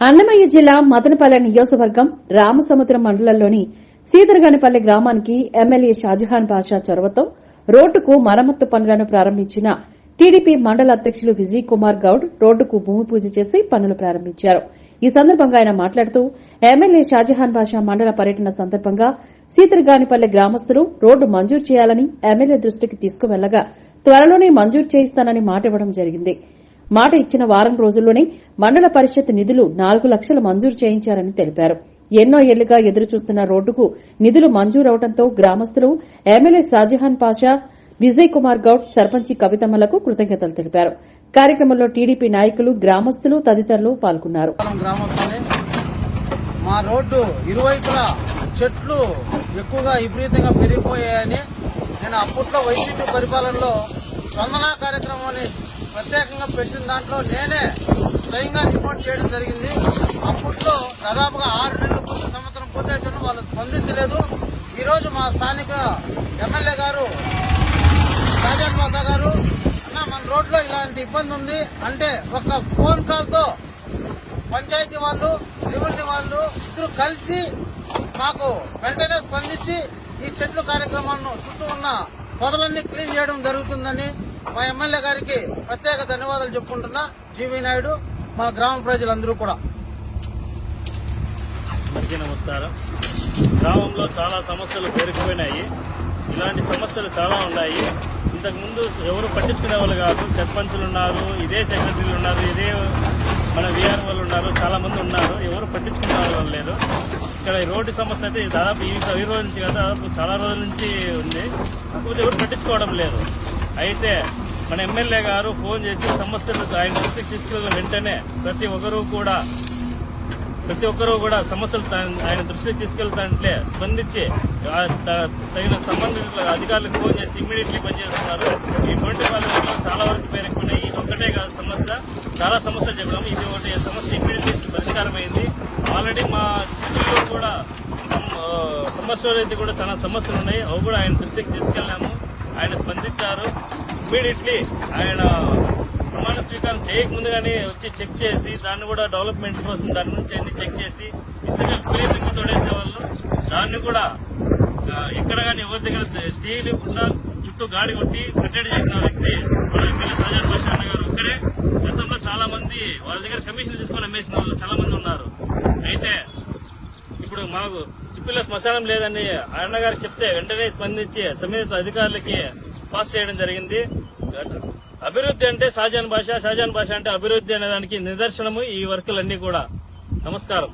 అన్నమయ్య జిల్లా మదనపల్లె నియోజకవర్గం రామసముద్రం మండలంలోని సీదరగానిపల్లి గ్రామానికి ఎమ్మెల్యే షాజహాన్ బాషా చొరవతో రోడ్డుకు మరమ్మత్తు పనులను ప్రారంభించిన టీడీపీ మండల అధ్యకులు విజయ్ కుమార్ గౌడ్ రోడ్డుకు భూమి పూజ చేసి పనులు ప్రారంభించారు. ఈ సందర్భంగా ఆయన మాట్లాడుతూ ఎమ్మెల్యే షాజహాన్ బాషా మండల పర్యటన సందర్భంగా సీతర్గానిపల్లె గ్రామస్తులు రోడ్డు మంజూరు చేయాలని ఎమ్మెల్యే దృష్టికి తీసుకువెళ్ళగా త్వరలోనే మంజూరు చేయిస్తానని మాట ఇవ్వడం జరిగింది. మాట ఇచ్చిన వారం రోజుల్లోనే మండల పరిషత్ నిధులు నాలుగు లక్షలు మంజూరు చేయించారని తెలిపారు. ఎన్నో ఏళ్ళుగా ఎదురుచూస్తున్న రోడ్డుకు నిధులు మంజూరవడంతో గ్రామస్తులు ఎమ్మెల్యే షాజహాన్ పాషా విజయ్ కుమార్ గౌడ్ సర్పంచి కవితమ్మలకు కృతజ్ఞతలు తెలిపారు. కార్యక్రమంలో టీడీపీ నాయకులు గ్రామస్తులు తదితరులు పాల్గొన్నారు. మా రోడ్డు ఇరువైపులా చెట్లు ఎక్కువగా విపరీతంగా పెరిగిపోయాయని నేను అప్పట్లో వైసీపీ పరిపాలనలో స్పందన కార్యక్రమాన్ని ప్రత్యేకంగా పెట్టిన దాంట్లో నేనే స్వయంగా రిపోర్ట్ చేయడం జరిగింది. అప్పట్లో దాదాపుగా ఆరు నెలల పూర్తి సంవత్సరం పూర్తయితున్న వాళ్ళు స్పందించలేదు. ఈరోజు మా స్థానిక ఎమ్మెల్యే గారు రాజన్ గారు అన్న మన రోడ్లో ఇలాంటి ఇబ్బంది ఉంది. అంటే ఒక ఫోన్ కాల్తో పంచాయతీ వాళ్ళు రెవెన్యూ వాళ్ళు ఇద్దరు కలిసి మాకు వెంటనే స్పందించి ఈ చెట్లు కార్యక్రమాలను చుట్టూ ఉన్న పొదలన్నీ క్లీన్ చేయడం జరుగుతుందని మా ఎమ్మెల్యే గారికి ప్రత్యేక ధన్యవాదాలు చెప్పుకుంటున్నా. జీవీ నాయుడు మా గ్రామ ప్రజలందరూ కూడా. అందరికీ నమస్కారం. గ్రామంలో చాలా సమస్యలు పేరుకుపోయినాయి ఇలాంటి సమస్యలు చాలా ఉన్నాయి. ఇంతకు ముందు ఎవరు పట్టించుకునే వాళ్ళు కాదు. సర్పంచులు ఉన్నారు ఇదే సెక్రటరీలు ఉన్నారు ఇదే మన విఆర్ వాళ్ళు ఉన్నారు చాలా మంది ఉన్నారు. ఎవరు పట్టించుకునే వాళ్ళు లేరు ఇక్కడ ఈ రోడ్డు సమస్య అయితే దాదాపు ఈ రోజు నుంచి కదా చాలా రోజుల నుంచి ఉంది. కాకపోతే ఎవరు పట్టించుకోవడం లేదు. అయితే మన ఎమ్మెల్యే గారు ఫోన్ చేసి సమస్యలు ఆయన దృష్టికి తీసుకెళ్ళిన వెంటనే ప్రతి ఒక్కరూ కూడా ప్రతి ఒక్కరూ కూడా సమస్యలు ఆయన దృష్టికి తీసుకెళ్తాంటే స్పందించి తగిన సంబంధిత అధికారులకు ఫోన్ చేసి ఇమ్మీడియట్లీ పనిచేస్తున్నారు. ఈ ట్వంటీ కాలేజీలో చాలా వరకు పేరుకున్నాయి ఇది ఒక్కటే కాదు సమస్య. చాలా సమస్యలు చెప్పాము ఇది ఒకటి. సమస్య ఇమ్మీడియట్లీ పరిష్కారమైంది. ఆల్రెడీ మా సిటీలో కూడా సమస్యలు అయితే కూడా చాలా సమస్యలు ఉన్నాయి. అవి కూడా ఆయన దృష్టికి తీసుకెళ్ళాము. ఆయన స్పందించారు. ఇమ్మీడియట్లీ ఆయన ప్రమాణ స్వీకారం చేయకముందుగానే వచ్చి చెక్ చేసి దాన్ని కూడా డెవలప్మెంట్ కోసం దాని నుంచి అన్ని చెక్ చేసి ఇసుక విపరీతంగా తోడేసేవాళ్ళు దాన్ని కూడా ఎక్కడ కానీ ఎవరి దగ్గర తీయకుండా చుట్టూ గాడి కొట్టి కట్టడి చేసిన వ్యక్తి మన ఎమ్మెల్యే సజార్ భాష గారు ఒక్కరే. గతంలో చాలా మంది వాళ్ళ దగ్గర కమిషన్ తీసుకొని అమ్మేసిన వాళ్ళు చాలా మంది ఉన్నారు. అయితే ఇప్పుడు మాకు చిప్పిలో శ్మశానం లేదని అన్నగారు చెప్తే వెంటనే స్పందించి సంబంధిత అధికారులకి పాస్ చేయడం జరిగింది. అభివృద్ధి అంటే షాజాన్ భాష షాజాన్ భాష అంటే అభివృద్ధి అనే దానికి నిదర్శనము. ఈ వర్కులన్నీ కూడా నమస్కారం.